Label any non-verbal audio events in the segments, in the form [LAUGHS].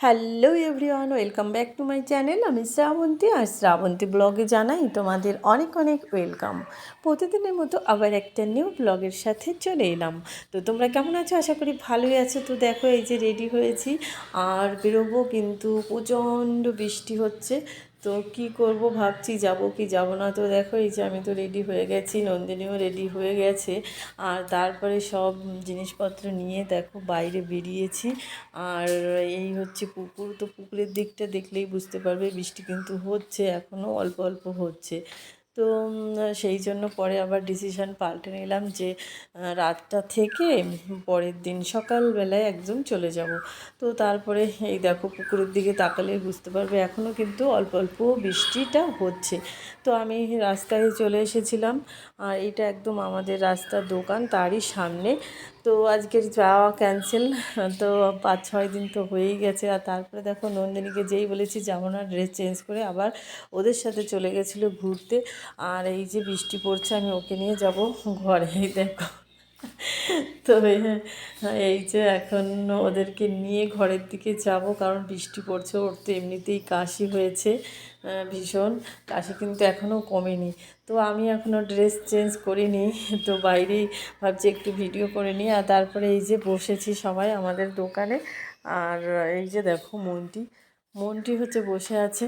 Hello everyone welcome back to my channel আমি শ্রাবন্তী আর শ্রাবন্তী ব্লগে জানাই তোমাদের অনেক অনেক ওয়েলকাম প্রতিদিনের মতো আবার একটা নিউ ব্লগের সাথে চলে এলাম। তো তোমরা কেমন আছো? আশা করি ভালোই আছো। তো দেখো, এই যে রেডি হয়েছি। আর বেরোবো কিন্তু প্রচণ্ড বৃষ্টি হচ্ছে। তো কি করব? ভাবছি যাব কি যাব না? তো দেখো, এই যে আমি তো রেডি হয়ে গেছি, নন্দিনীও রেডি হয়ে গেছে। আর তারপরে সব জিনিসপত্র নিয়ে দেখো, বাইরে বেরিয়েছি। আর এই হচ্ছে পুকুর। তো পুকুরের দিকটা দেখলেই বুঝতে পারবে, বৃষ্টি কিন্তু হচ্ছে এখনও অল্প অল্প হচ্ছে। তো সেই জন্য পরে আবার ডিসিশন পাল্টে নিলাম যে রাতটা থেকে পরের দিন সকালবেলায় একদম চলে যাব। তো তারপরে এই দেখো পুকুরের দিকে তাকালে বুঝতে পারবে এখনও কিন্তু অল্প অল্প বৃষ্টিটা হচ্ছে। তো আমি রাস্তায় চলে এসেছিলাম। আর এটা একদম আমাদের রাস্তার দোকান, তারই সামনে। তো আজকের যাওয়া ক্যান্সেল তো পাঁচ, ছয় দিন তো হয়েই গেছে। আর তারপরে দেখো নন্দিনীকে যেই বলেছি যাব না ড্রেস চেঞ্জ করে আবার ওদের সাথে চলে গেছিল ঘুরতে। আর এই যে বৃষ্টি পড়ছে, আমি ওকে নিয়ে যাব ঘরে। দেখো [LAUGHS] তো এ- এই যে এখন ওদেরকে নিয়ে ঘরের দিকে যাব, কারণ বৃষ্টি পড়ছে, ওর তো এমনিতেই কাশি হয়েছে ভীষণ। কাশি কিন্তু এখনও কমেনি। তো আমি এখনও ড্রেস চেঞ্জ করিনি, [LAUGHS] তো বাইরেই ভাবছি একটু ভিডিও করে নিই। আর তারপরে এই যে বসেছি সবাই আমাদের দোকানে। আর এই যে দেখো মন্টি মন্টি হচ্ছে বসে আছে।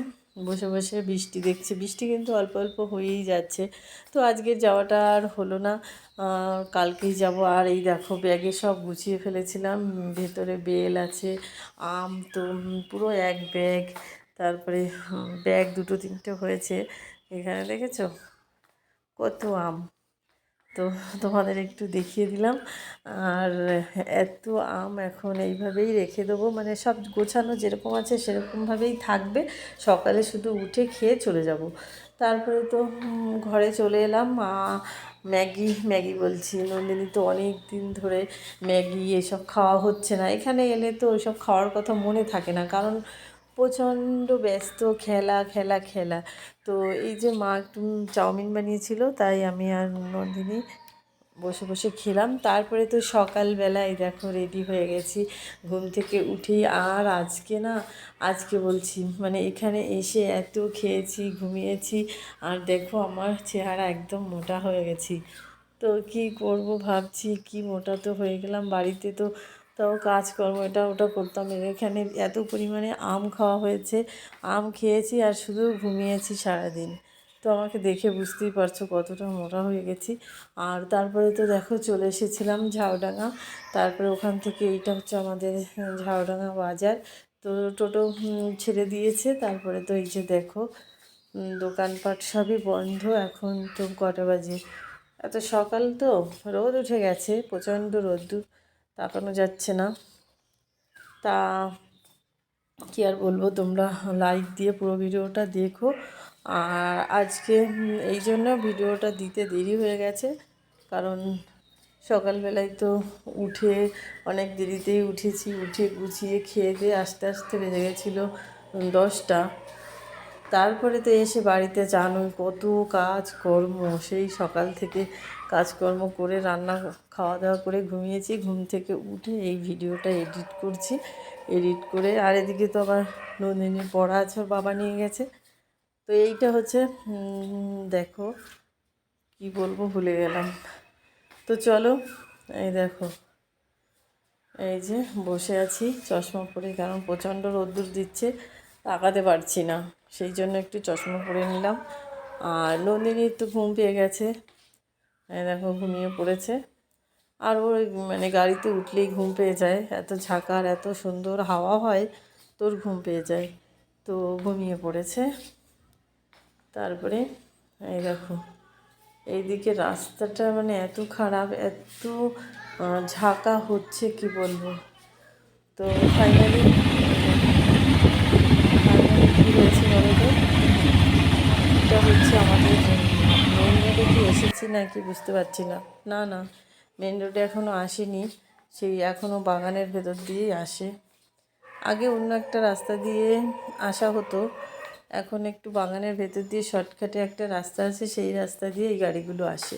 বসে বসে বৃষ্টি দেখছে। বৃষ্টি কিন্তু অল্প অল্প হয়েই যাচ্ছে। তো আজকে যাওয়াটা আর হলো না। কালকেই যাব। আর এই দেখো, ব্যাগে সব গুছিয়ে ফেলেছিলাম। ভেতরে বেল আছে, আম তো পুরো এক ব্যাগ। তারপরে ব্যাগ দুটো তিনটে হয়েছে। এখানে দেখেছ? কত আম। তো তোমাদের একটু দেখিয়ে দিলাম। আর এত আম এখন এইভাবেই রেখে দেবো। মানে সব গোছানো যেরকম আছে সেরকমভাবেই থাকবে। সকালে শুধু উঠে খেয়ে চলে যাব। তারপরে তো ঘরে চলে এলাম। মা, ম্যাগি ম্যাগি বলছি। নন্দিনী তো অনেক দিন ধরে ম্যাগি এসব খাওয়া হচ্ছে না। এখানে এলে তো ওইসব খাওয়ার কথা মনে থাকে না। কারণ প্রচণ্ড ব্যস্ত, খেলা খেলা খেলা। তো এই যে মা একটু চাউমিন বানিয়েছিল, তাই আমি আর নন্দিনী বসে বসে খেলাম। তারপরে তো সকালবেলায় দেখো রেডি হয়ে গেছি। ঘুম থেকে উঠেই আর আজকে না, আজকে বলছি মানে এখানে এসে এত খেয়েছি, ঘুমিয়েছি, আর দেখো আমার চেহারা একদম মোটা হয়ে গেছি। তো কি করব ভাবছি, কি মোটা তো হয়ে গেলাম। বাড়িতে তো তাও কাজকর্ম, এটা ওটা করতাম। এখানে এত পরিমাণে আম খাওয়া হয়েছে। আম খেয়েছি আর শুধু ঘুমিয়েছি সারাদিন। তো আমাকে দেখে বুঝতেই পারছ কতটা মোটা হয়ে গেছি। আর তারপরে তো দেখো চলে এসেছিলাম ঝাউডাঙ্গা। তারপরে ওখান থেকে এইটা হচ্ছে আমাদের ঝাউডাঙ্গা বাজার। তো টোটো ছেড়ে দিয়েছে। তারপরে তো এই যে দেখো দোকানপাট সবই বন্ধ। এখন তো কটা বাজে? এত সকাল তো? রোদ উঠে গেছে, প্রচণ্ড রোদ্দুর। তাকানো যাচ্ছে না। তা কি আর বলব, তোমরা লাইক দিয়ে পুরো ভিডিওটা দেখো। আর আজকে এই জন্য ভিডিওটা দিতে দেরি হয়ে গেছে, কারণ সকালবেলায় তো উঠে অনেক দেরিতেই উঠেছি। উঠে গুছিয়ে খেয়ে দিয়ে আস্তে আস্তে বেজে গেছিল দশটা। তারপরে তো এসে বাড়িতে জানোই কত কাজ কর্ম সেই সকাল থেকে কাজকর্ম করে, রান্না খাওয়া দাওয়া করে ঘুমিয়েছি। ঘুম থেকে উঠে এই ভিডিওটা এডিট করছি। এডিট করে, আর এদিকে তো আবার নন্দিনী পড়া আছে বাবা নিয়ে গেছে। তো এইটা হচ্ছে দেখো, কি বলব, ভুলে গেলাম। তো চলো, এই দেখো, এই যে বসে আছি, চশমা পরে কারণ প্রচণ্ড রোদ্দুর দিচ্ছে, তাকাতে পারছি না। সেই জন্য একটু চশমা পরে নিলাম। আর নন্দিনী একটু ঘুম পেয়ে গেছে। দেখো ঘুমিয়ে পড়েছে। আর ওই মানে গাড়িতে উঠলেই ঘুম পেয়ে যায়। এত ঝাঁকার, এত সুন্দর হাওয়া হয়, তোর ঘুম পেয়ে যায়। তো ঘুমিয়ে পড়েছে। তারপরে এই দেখো, এইদিকে রাস্তাটা মানে এত খারাপ, এত ঝাঁকা হচ্ছে কি বলব? তো ফাইনালি কী হয়েছে বলো তো এটা হচ্ছে আমাদের মেন রোডে কি এসেছি নাকি বুঝতে পারছি না। না না মেন রোডে এখনও আসেনি। সেই এখনও বাগানের ভেতর দিয়েই আসে। আগে অন্য একটা রাস্তা দিয়ে আসা হতো। এখন একটু বাগানের ভেতর দিয়ে শর্টকাটে একটা রাস্তা আছে, সেই রাস্তা দিয়ে এই গাড়িগুলো আসে।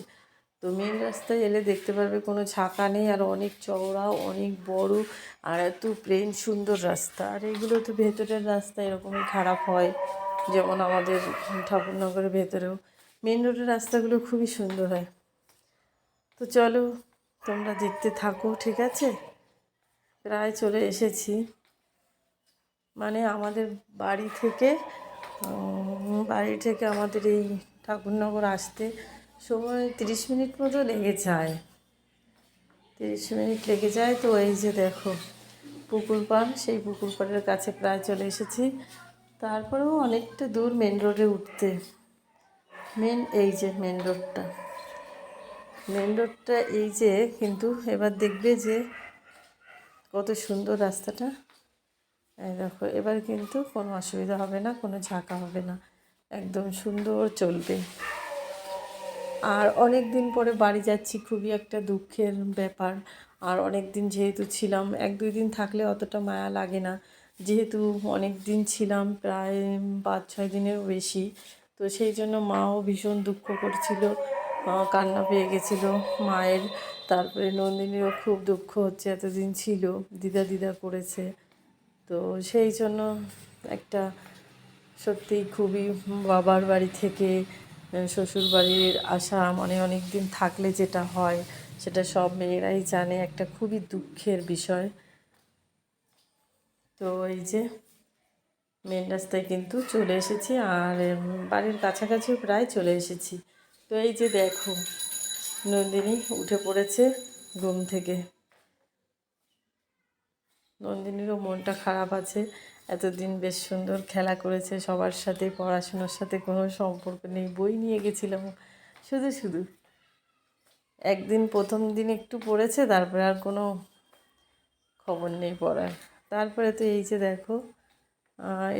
তো মেন রাস্তায় এলে দেখতে পারবে কোনো ঝাঁকা নেই, আর অনেক চওড়া, অনেক বড়, আর এত প্লেন সুন্দর রাস্তা। আর এগুলো তো ভেতরের রাস্তা, এরকমই খারাপ হয়। যেমন আমাদের ঠাকুরনগরের ভেতরেও। মেন রোডের রাস্তাগুলো খুবই সুন্দর হয়। তো চলো, তোমরা দেখতে থাকো, ঠিক আছে? প্রায় চলে এসেছি। মানে আমাদের বাড়ি থেকে বাড়ি থেকে আমাদের এই ঠাকুরনগর আসতে সময় তিরিশ মিনিট মতো লেগে যায়। তিরিশ মিনিট লেগে যায়। তো এই যে দেখো, পুকুর পাড়, সেই পুকুর পাড়ের কাছে প্রায় চলে এসেছি। তারপরেও অনেকটা দূর মেন রোডে উঠতে। মেন এই যে মেন রোডটা মেন রোডটা এই যে, কিন্তু এবার দেখবে যে কত সুন্দর রাস্তাটা। দেখো, এবার কিন্তু কোনো অসুবিধা হবে না, কোনো ঝাঁকা হবে না। একদম সুন্দর চলবে। আর অনেক দিন পরে বাড়ি যাচ্ছি, খুবই একটা দুঃখের ব্যাপার। আর অনেক দিন যেহেতু ছিলাম, এক দুই দিন থাকলে অতটা মায়া লাগে না। যেহেতু অনেক দিন ছিলাম, প্রায় পাঁচ, ছয় দিনেরও বেশি, তো সেই জন্য মাও ভীষণ দুঃখ করছিল কান্না পেয়ে গেছিল মায়ের। তারপরে নন্দিনীরও খুব দুঃখ হচ্ছে, এতদিন ছিল, দিদা দিদা করেছে। তো সেই জন্য একটা সত্যি খুবই বাবার বাড়ি থেকে শ্বশুর বাড়ির আসা মানে অনেক দিন থাকলে যেটা হয়, সেটা সব মেয়েরাই জানে, একটা খুবই দুঃখের বিষয়। তো এই যে মেন রাস্তায় কিন্তু চলে এসেছি আর বাড়ির কাছাকাছিও প্রায় চলে এসেছি। তো এই যে দেখো, নন্দিনী উঠে পড়েছে ঘুম থেকে। নন্দিনীরও মনটা খারাপ আছে। এতদিন বেশ সুন্দর খেলা করেছে, সবার সাথে, পড়াশুনোর সাথে কোনো সম্পর্ক নেই, বই নিয়ে গেছিলাম শুধু শুধু। একদিন প্রথম দিন একটু পড়েছে, তারপরে আর কোনো খবর নেই পড়ার। তারপরে তো এই যে দেখো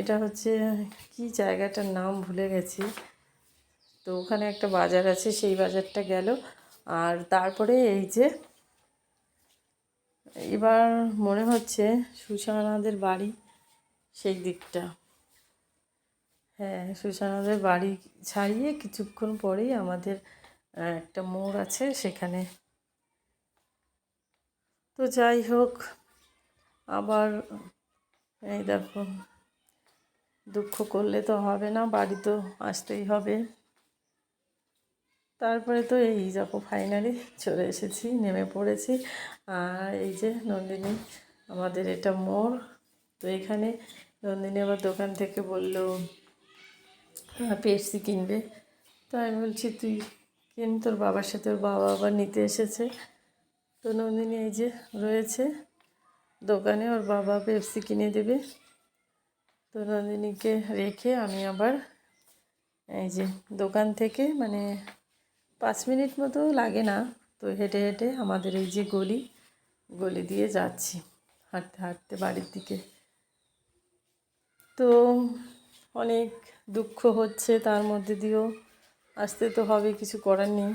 এটা হচ্ছে কি জায়গাটার নাম ভুলে গেছি। তো ওখানে একটা বাজার আছে, সেই বাজারটা গেল। আর তারপরে এই যে এবার মনে হচ্ছে সুশানাদের বাড়ি সেই দিকটা। হ্যাঁ সুশানাদের বাড়ি ছাড়িয়ে কিছুক্ষণ পরেই আমাদের একটা মোড় আছে সেখানে। তো যাই হোক আবার, এই দেখো, দুঃখ করলে তো হবে না, বাড়ি তো আসতেই হবে। তারপরে তো এই দেখো ফাইনালি চলে এসেছি, নেমে পড়েছি। আর এই যে নন্দিনী, আমাদের এটা মোড়। তো এখানে নন্দিনী আবার দোকান থেকে বলল পেপসি কিনবে। তো আমি বলছি, তুই কিন, তোর বাবার সাথে বাবা আবার নিতে এসেছে। তো নন্দিনী এই যে রয়েছে দোকানে ওর বাবা পেপসি কিনে দেবে। তো নন্দিনীকে রেখে আমি আবার এই যে দোকান থেকে মানে পাঁচ মিনিট মতো লাগে না, তো হেঁটে হেঁটে আমাদের এই যে গলি গলি দিয়ে যাচ্ছি হাঁটতে হাঁটতে বাড়ির দিকে। তো অনেক দুঃখ হচ্ছে তার মধ্যে দিয়েও, আসতে তো হবে, কিছু করার নেই।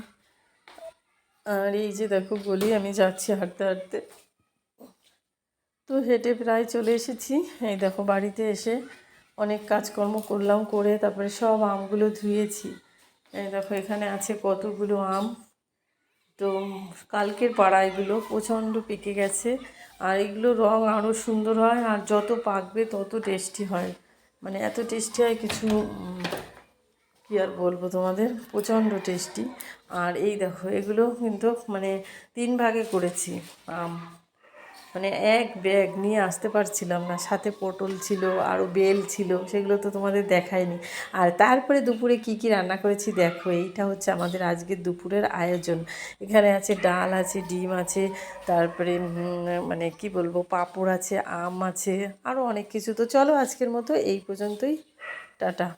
আর এই যে দেখো গলি, আমি যাচ্ছি হাঁটতে হাঁটতে। তো হেঁটে প্রায় চলে এসেছি। এই দেখো, বাড়িতে এসে অনেক কাজকর্ম করলাম, করে তারপরে সব আমগুলো ধুয়েছি। এই দেখো, এখানে আছে কতগুলো আম। তো কালকের পাড়া এগুলো প্রচণ্ড পেকে গেছে। আর এগুলো রং আরও সুন্দর হয়, আর যত পাকবে তত টেস্টি হয়। মানে এত টেস্টি হয় কিছু কী আর বলব তোমাদের? প্রচণ্ড টেস্টি। আর এই দেখো, এগুলো কিন্তু মানে তিন ভাগে করেছি আম। মানে এক ব্যাগ নিয়ে আসতে পারছিলাম না। সাথে পটল ছিল আরও বেল ছিল, সেগুলো তো তোমাদের দেখায়নি আর তারপরে দুপুরে কি কি রান্না করেছি দেখো, এইটা হচ্ছে আমাদের আজকের দুপুরের আয়োজন। এখানে আছে ডাল আছে, ডিম আছে, তারপরে মানে কি বলব, পাঁপড় আছে, আম আছে আরও অনেক কিছু। তো চলো আজকের মতো এই পর্যন্তই। টাটা।